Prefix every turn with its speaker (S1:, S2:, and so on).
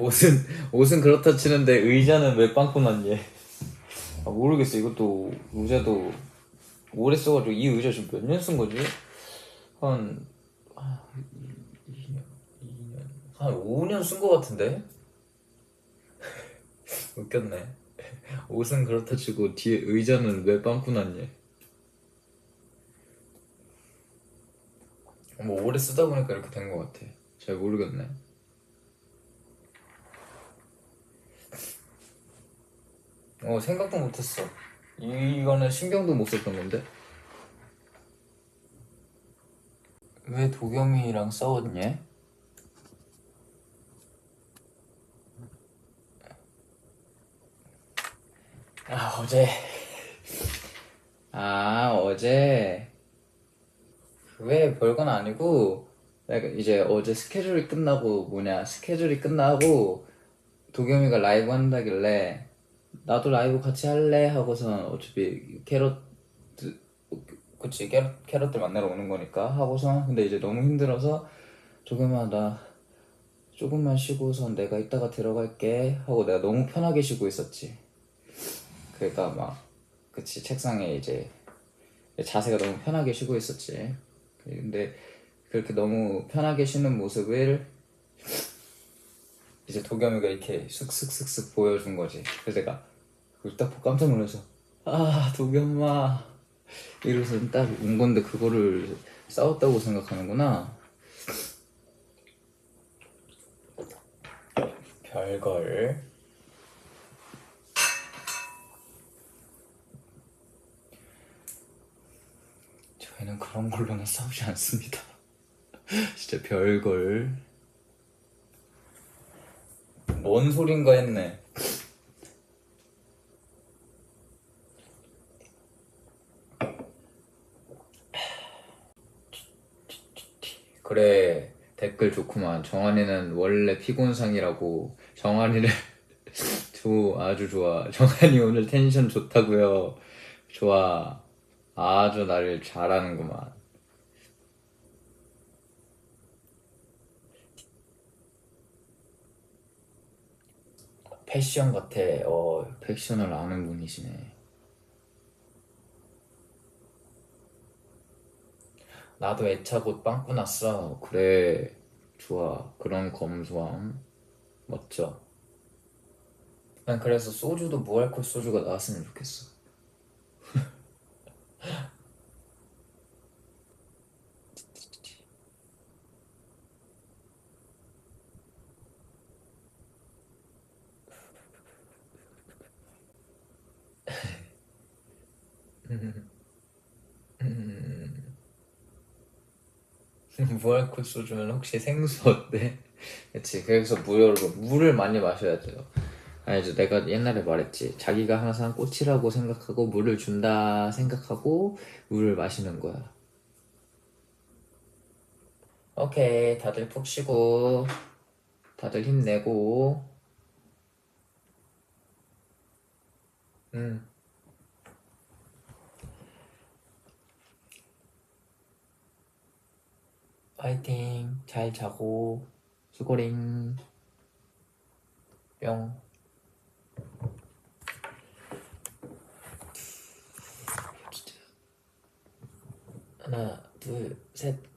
S1: 옷은 옷은 그렇다 치는데 의자는 왜 빵꾸 났니? 아 모르겠어. 이것도 의자도 오래 써가지고 이 의자 지금 몇 년 쓴 거지? 한 아, 2년 2년 한 5년 쓴 거 같은데? 웃겼네. 옷은 그렇다 치고 뒤에 의자는 왜 빵꾸 났니? 뭐 오래 쓰다 보니까 이렇게 된 거 같아. 잘 모르겠네. 어 생각도 못했어. 이거는 신경도 못 썼던 건데. 왜 도겸이랑 싸웠냐? 아 어제 아 어제 왜 별건 아니고 이제 어제 스케줄이 끝나고 뭐냐 스케줄이 끝나고 도겸이가 라이브 한다길래 나도 라이브 같이 할래 하고선 어차피 캐럿 그치 캐럿, 캐럿들 만나러 오는 거니까 하고선 근데 이제 너무 힘들어서 도겸아 나 조금만 쉬고선 내가 이따가 들어갈게 하고 내가 너무 편하게 쉬고 있었지. 그러니까 막 그치 책상에 이제 자세가 너무 편하게 쉬고 있었지. 근데 그렇게 너무 편하게 쉬는 모습을 이제 도겸이가 이렇게 쓱쓱쓱쓱 보여준 거지. 그래서 내가 그걸 딱 보고 깜짝 놀라서 아 도겸아. 이러면서 딱온 건데 그거를 싸웠다고 생각하는구나. 별걸. 저희는 그런 걸로는 싸우지 않습니다. 진짜 별걸 뭔 소린가 했네. 그래 댓글 좋구만. 정한이는 원래 피곤상이라고. 정한이를 조 아주 좋아. 정한이 오늘 텐션 좋다고요. 좋아. 아주 나를 잘하는구만 패션 같아 어 패션을 아는 분이시네 나도 애차고 빵꾸 났어. 그래, 좋아. 그런 검소함. 멋져. 난 그래서 소주도 무알콜 소주가 나왔으면 좋겠어. 무알콜 소주면 혹시 생수 어때? 그치 그래서 무료로 물을 많이 마셔야 돼요. 알죠 내가 옛날에 말했지. 자기가 항상 꽃이라고 생각하고 물을 준다 생각하고 물을 마시는 거야. 오케이 다들 푹 쉬고 다들 힘내고. 음 파이팅. 잘 자고. 수고링. 뿅. 하나 둘 셋